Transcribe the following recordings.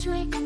Drink.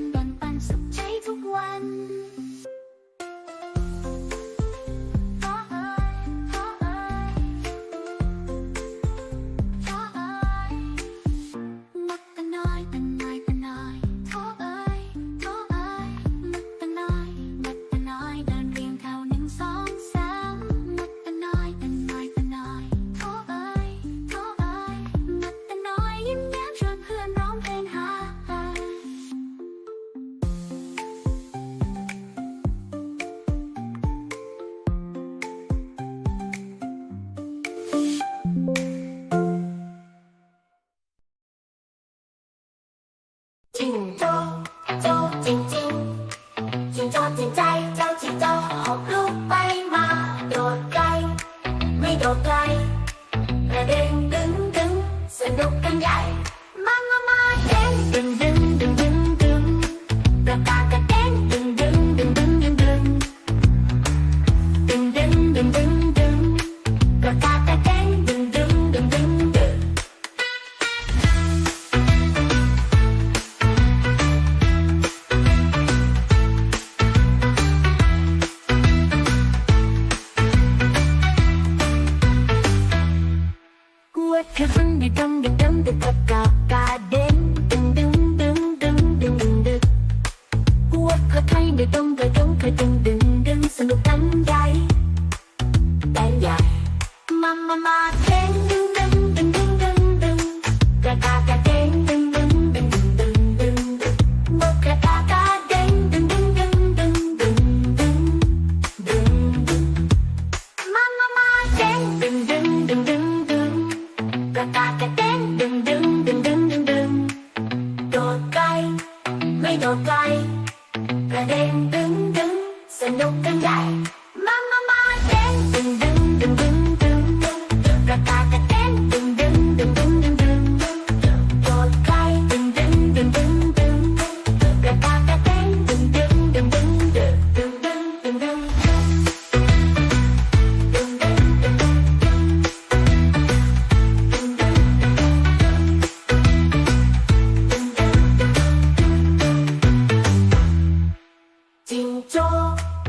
โจ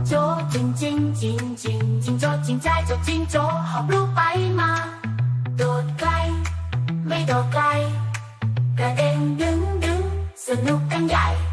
โจจริงจริงจริงจริงจริงโจจริงใจโจจริงโจหอบลูกไปมา โดดไกล ไม่โดดไกลกระเด็นดึงดึงสนุกกันใหญ่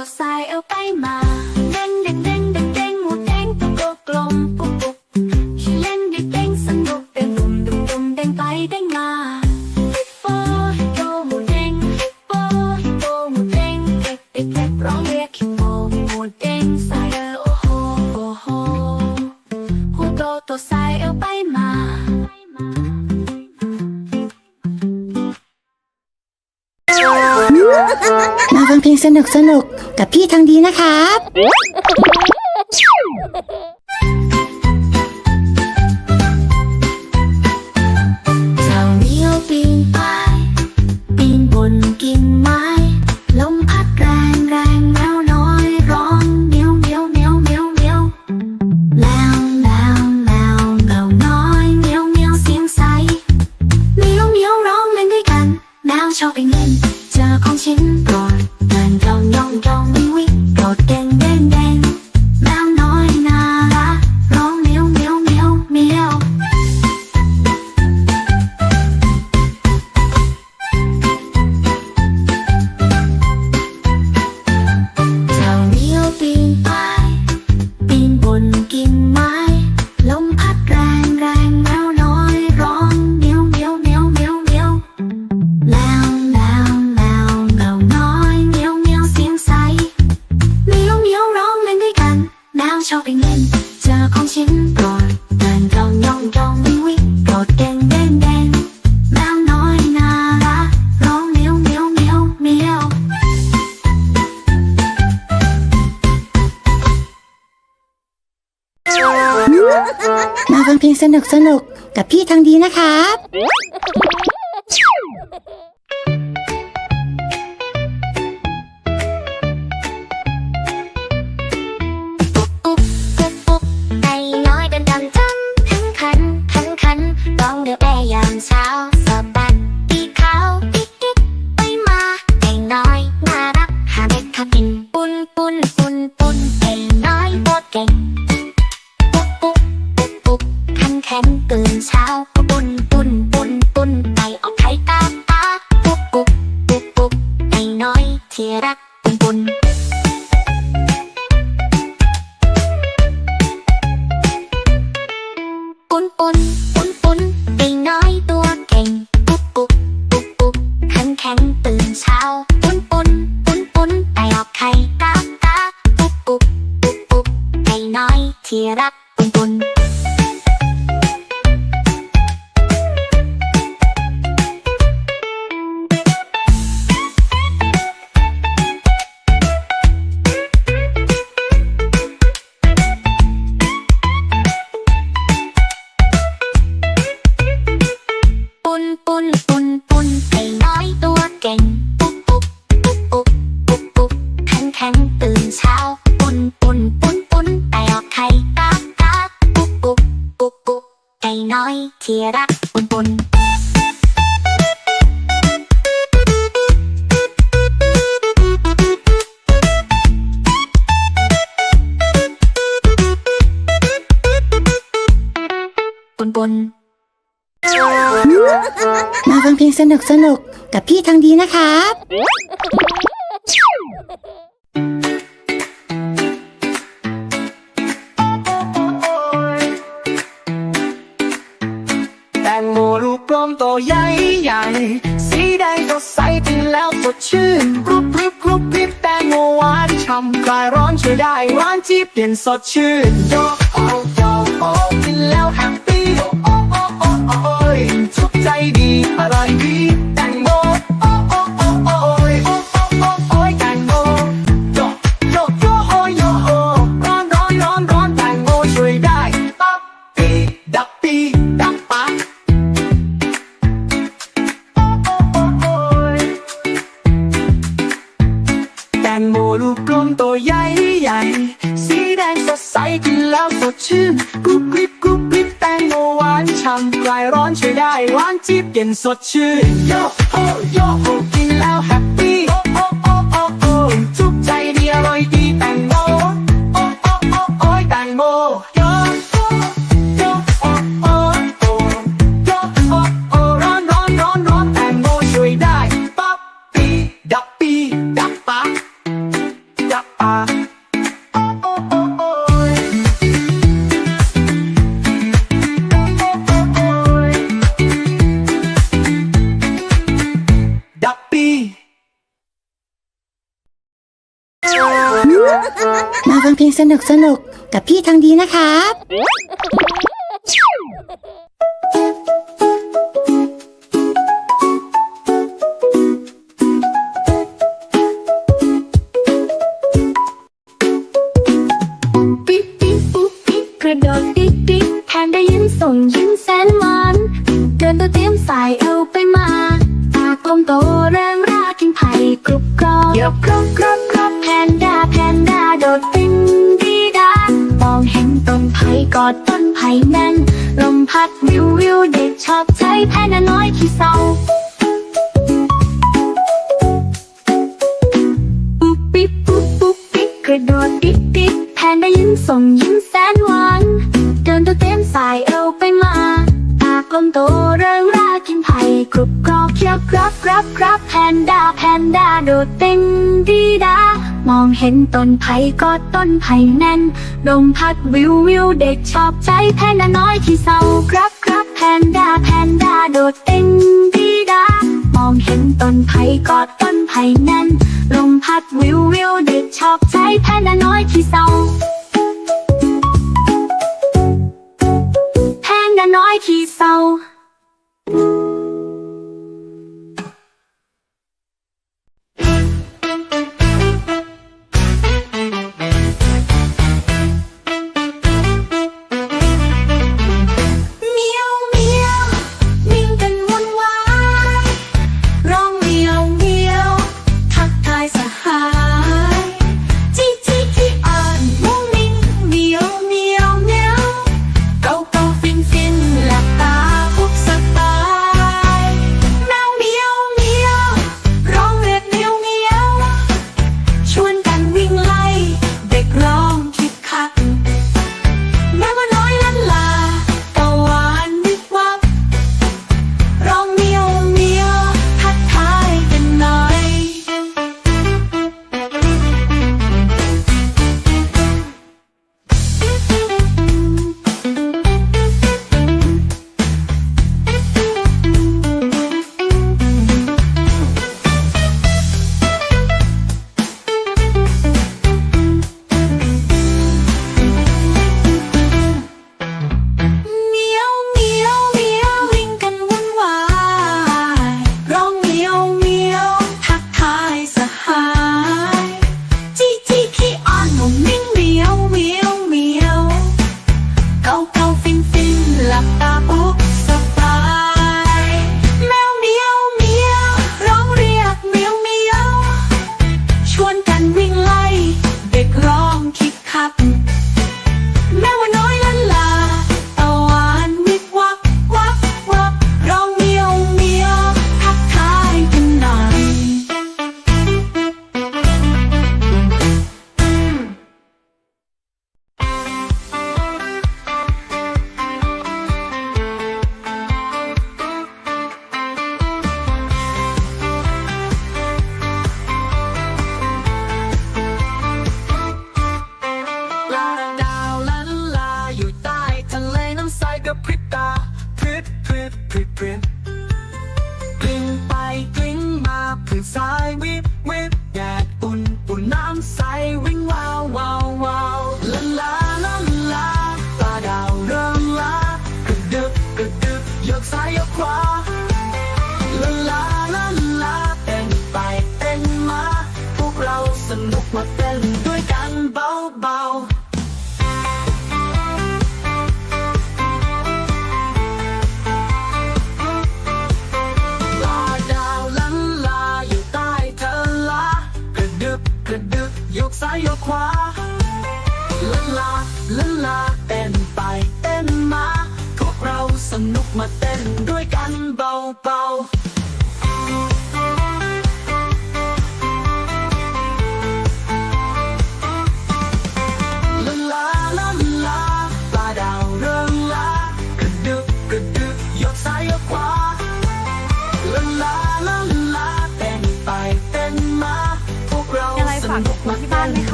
ต่อสายเอาไปมาเด้งเด้งเด้งเด้งเด้งหมูเด้งตัวกลกลมปุ๊บปุ๊บชื่เล่นได้เด้งสนุกเด้งดุมดุมดุมเด้งไปเด้งมาฮิปโปฮิปโปหมูเด้งฮิปโปฮิปโปหมูเด้งเด็กเด็กเด็กร้องเรียกฮิปโปหมูเด้งสายเออโอโหโอโหหัวโตต่อสายเอาไปมามาฟังเพลงสนุกสนุก กับพี่ทางดีนะครับ งเพลงสนุกสนุกกับพี่ทางดีนะครับเดือไปยามเช้า เทียระปนปนปนปนมาฟังเพลงสนุกสนุกกับพี่ทางดีนะครับ ใหญ่ใหญ่ สีแดงสดใสกินแล้วสดชื่นกรุบกริบกรุบกริบแตงโมหวานฉ่ำคลายร้อนช่วยได้ร้านจี๊บเปลี่ยนสดชื่นโยกโอโยกโอกินแล้วแฮปปี้โอโอโอโอ้โอยทุกใจดี จี๊ สนุกสนุกกับพี่ทางดีนะครับ ปิ๊บปิ๊บปุ๊บปิ๊บกระโดด ส่งยิ้มแสนหวานเดินตัวเต็มสายเอวไปมาตากลมโตเริงรากินไผ่กรุบกรอบเคี้ยวกรับกรับกรับแพนด้าแพนด้าโดดเต็งดีดามองเห็นต้นไผ่กอดต้นไผ่แน่นลมพัดวิววิวเด็กชอบใจแพนด้าน้อยที่เศร้าครับครับแพนด้าแพนด้าโดดเต็งดีดามองเห็นต้นไผ่กอดต้นไผ่แน่นลมพัดวิววิวเด็กชอบใจแพนด้าน้อยที่เศร้า แพนด้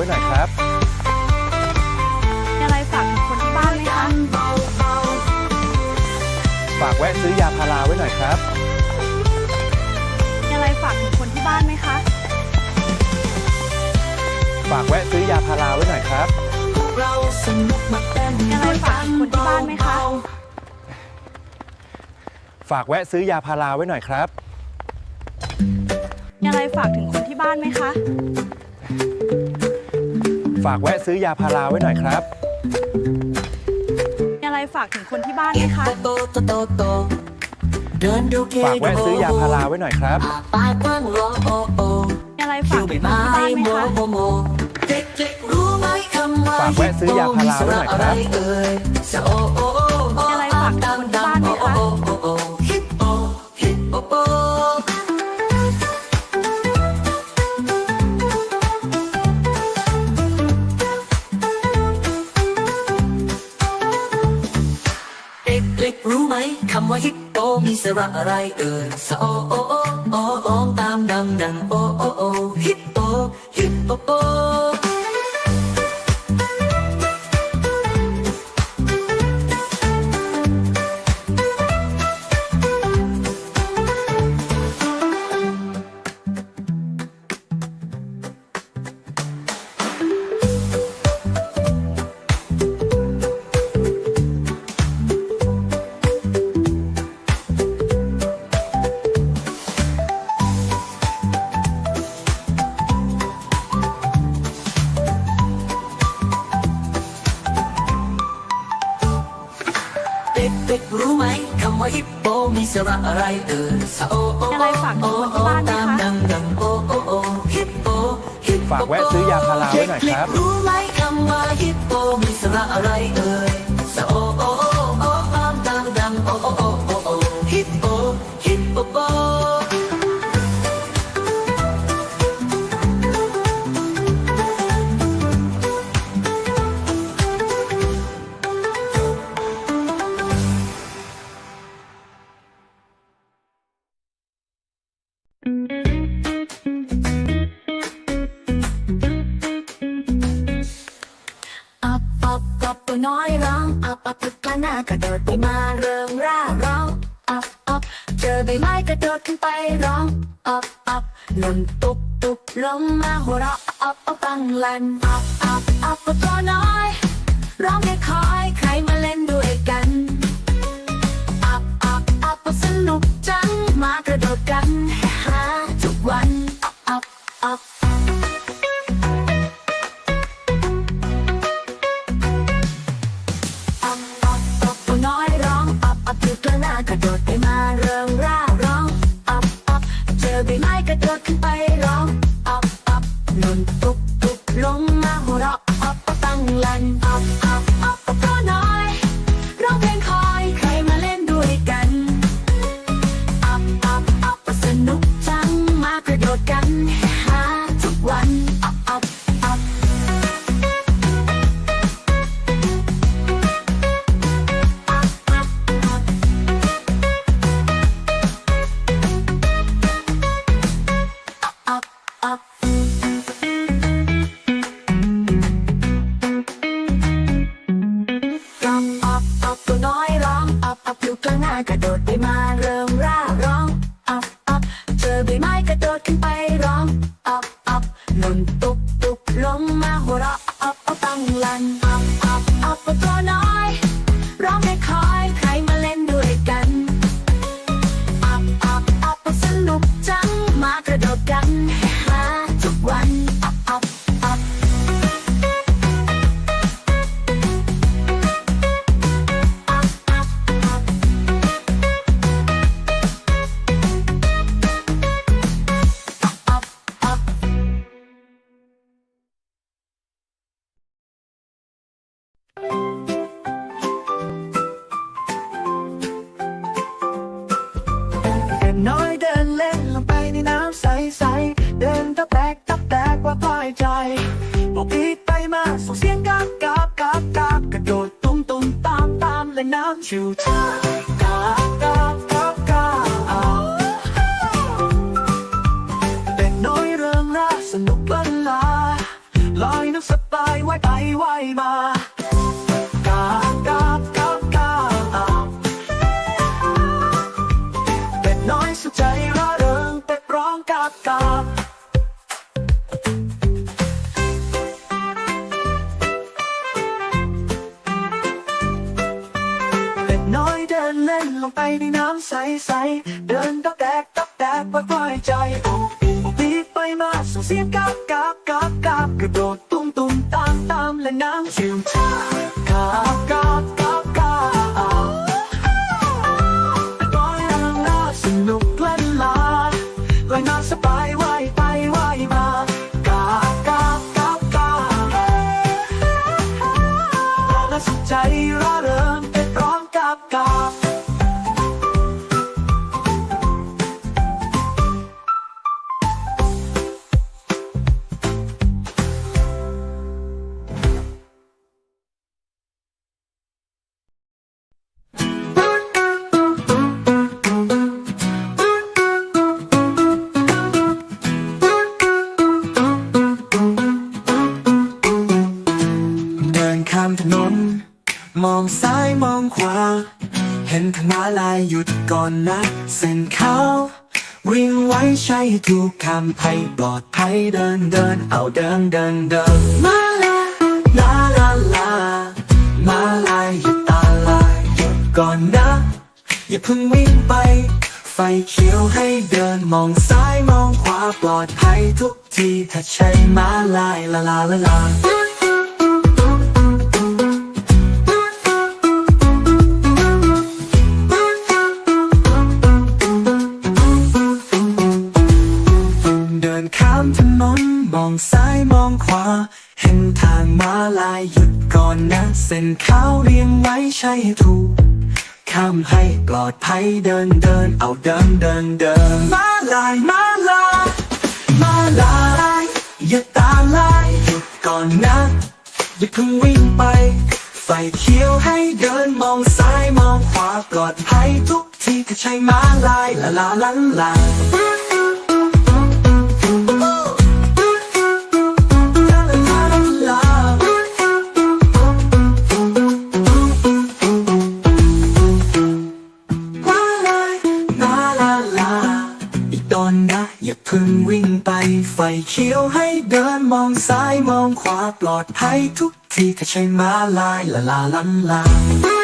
ไว้หน่อยครับมีอะไรฝากถึงคนที่บ้านไหมๆกัคะนเบาฝากแวะซื้อยาพาราไว้หน่อยครับ มีอะไรฝากถึงคนที่บ้านไหมคะ ฝากแวะซื้อยาพาราไว้หน่อยครับๆพวกเราสนุกมาเต้นยังไงด้วยฝากักนถึงคนที่บ้านไหมคะเบาฝากแวะซื้อยาพาราไว้หน่อยครับ มีอะไรฝากถึงคนที่บ้านไหมคะ ฝากแวะซื้อยาพาราไว้หน่อยครับ มีอะไรฝากถึงคนที่บ้านไหมคะๆโตโตโตโตเดินดูเกฝากแวะซื้อยาพาราไว้หน่อยครับอาปากกว้างรอโอโอมีอะไรคิฝากวถึใบงคนไม้ที่บ้านไหมโมคะโมโมเด็กๆรู้ไหมคำว่าฝากแวะซื้อยาพาราไว้หน่อยครับ สระอะไรเอ่ยสะโอโอโอโอโอตามดังดังโอโอโอฮิปโปฮิปโปโป เด็กๆรู้ไหมคำว่าฮิปโปมีสระอะไรเอ่ยสะโอโอมีอะไรฝากถึงคนที่บ้านไหมคะตามดังดังโอโอโอฮิปโปฮิปโปฝากแวะซื้อยาพาราไว้หน่อยครับ เด็กๆรู้ไหมคำว่าฮิปโปมีสระอะไรเอ่ยสะโอโอโอโอตามดังดังโอโอโอโอโอฮิปโปฮิปโป บไม้กระโดดขึ้นไปร้องอับอับหล่นตุบตุบลงมาหัวเราะอับอับตังลันอับอับอับตัวน้อย ร้องให้คอยใครมาเล่นด้วยกันอับอับอับสนุกจังมากระโดดกันฮาทุกวันอับอับอับ งไปในน้ำใสๆ เดินตอกแตกตอกแตกปล่อยใจปีกไปมาส่งเสียงกาบกาบกาบกาบกระโดดตุ้มตุ้มตามตามและน้ำชิวชากาบกาบกาบ ลายหยุดก่อนนะ เส้นเขาวิ่งไว้ใช้ถูกคำให้ปลอดภัยเดินเดินเอาเดินเดินเดินมาลาลาลาลามาลายหยุดตาลายหยุดก่อนนะ อย่าเพิ่งวิ่งไป ไฟเขียวให้เดินมองซ้ายมองขวาปลอดภัยทุกทีถ้าใช่มาลายลาลาลาลา องซ้ายมองขวา เห็นทางมาลายหยุดก่อนนะ เส้นขาวเรียงไว้ใช่ถูกข้ามให้ปลอดภัยเดินเดินเอาเดินเดินเดินมาลายมาลายมาลายอย่าตาลายหยุดก่อนนะ อย่าเพิ่งวิ่งไป ไฟเขียวให้เดินมองซ้ายมองขวาปลอดภัยทุกทีก็ใช่มาลายละลาลันลาม พึ่งวิ่งไปไฟเขียวให้เดินมองซ้ายมองขวาปลอดภัยทุกทีถ้าใช่มาลายละลาลันลา